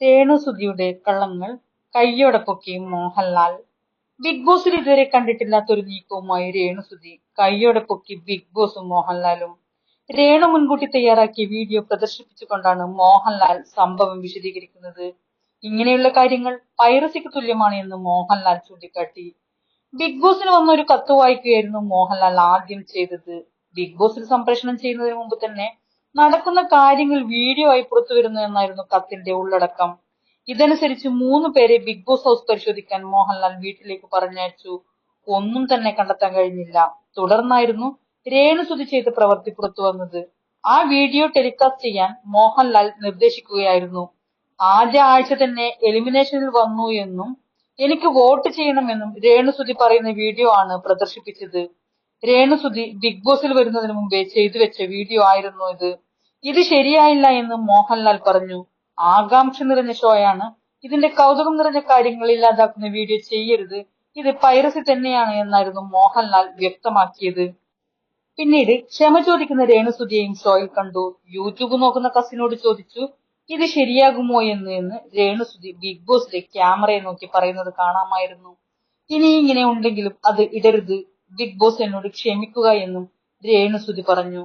രേണുസുതിയുടെ കള്ളങ്ങൾ കയ്യോടെ മോഹൻലാൽ. ബിഗ് ബോസിൽ ഇതുവരെ കണ്ടിട്ടില്ലാത്ത ഒരു നീക്കവുമായി രേണുസുതി കയ്യോടെ പൊക്കി ബിഗ് ബോസും മോഹൻലാലും. രേണു മുൻകൂട്ടി തയ്യാറാക്കിയ വീഡിയോ പ്രദർശിപ്പിച്ചുകൊണ്ടാണ് മോഹൻലാൽ സംഭവം വിശദീകരിക്കുന്നത്. ഇങ്ങനെയുള്ള കാര്യങ്ങൾ പൈറസിക്ക് തുല്യമാണ് എന്ന് മോഹൻലാൽ ചൂണ്ടിക്കാട്ടി. ബിഗ് ബോസിന് വന്ന ഒരു കത്ത് വായിക്കുകയായിരുന്നു മോഹൻലാൽ ആദ്യം ചെയ്തത്. ബിഗ് ബോസിൽ സംപ്രേഷണം ചെയ്യുന്നതിന് മുമ്പ് തന്നെ നടക്കുന്ന കാര്യങ്ങൾ വീഡിയോ ആയി പുറത്തു വരുന്നു എന്നായിരുന്നു കത്തിന്റെ ഉള്ളടക്കം. ഇതനുസരിച്ച് മൂന്ന് പേരെ ബിഗ് ബോസ് ഹൗസ് പരിശോധിക്കാൻ മോഹൻലാൽ വീട്ടിലേക്ക് പറഞ്ഞയച്ചു. ഒന്നും തന്നെ കണ്ടെത്താൻ കഴിഞ്ഞില്ല. തുടർന്നായിരുന്നു രേണുസുതി ചെയ്ത പ്രവൃത്തി പുറത്തു വന്നത്. ആ വീഡിയോ ടെലികാസ്റ്റ് ചെയ്യാൻ മോഹൻലാൽ നിർദ്ദേശിക്കുകയായിരുന്നു. ആദ്യ ആഴ്ച തന്നെ എലിമിനേഷനിൽ വന്നു എന്നും എനിക്ക് വോട്ട് ചെയ്യണമെന്നും രേണുസുതി പറയുന്ന വീഡിയോ ആണ് പ്രദർശിപ്പിച്ചത്. രേണുസുതി ബിഗ് ബോസിൽ വരുന്നതിന് മുമ്പേ ചെയ്തു വെച്ച വീഡിയോ ആയിരുന്നു ഇത്. ഇത് ശരിയായില്ല എന്ന് മോഹൻലാൽ പറഞ്ഞു. ആകാംക്ഷ നിറഞ്ഞ ഷോയാണ്. ഇതിന്റെ കൗതുകം നിറഞ്ഞ കാര്യങ്ങൾ ഇല്ലാതാക്കുന്ന വീഡിയോ ചെയ്യരുത്. ഇത് പൈറസി തന്നെയാണ് എന്നായിരുന്നു മോഹൻലാൽ വ്യക്തമാക്കിയത്. പിന്നീട് ക്ഷമ ചോദിക്കുന്ന രേണുസുതിയെയും ഷോയിൽ കണ്ടു. യൂട്യൂബ് നോക്കുന്ന കസിനോട് ചോദിച്ചു ഇത് ശരിയാകുമോ എന്ന്? എന്ന് രേണുസുതി ബിഗ് ബോസിലെ ക്യാമറയെ നോക്കി പറയുന്നത് കാണാമായിരുന്നു. ഇനി ഇങ്ങനെ ഉണ്ടെങ്കിലും അത് ഇടരുത്. ബിഗ് ബോസ് എന്നോട് ക്ഷമിക്കുക എന്നും രേണുസുതി പറഞ്ഞു.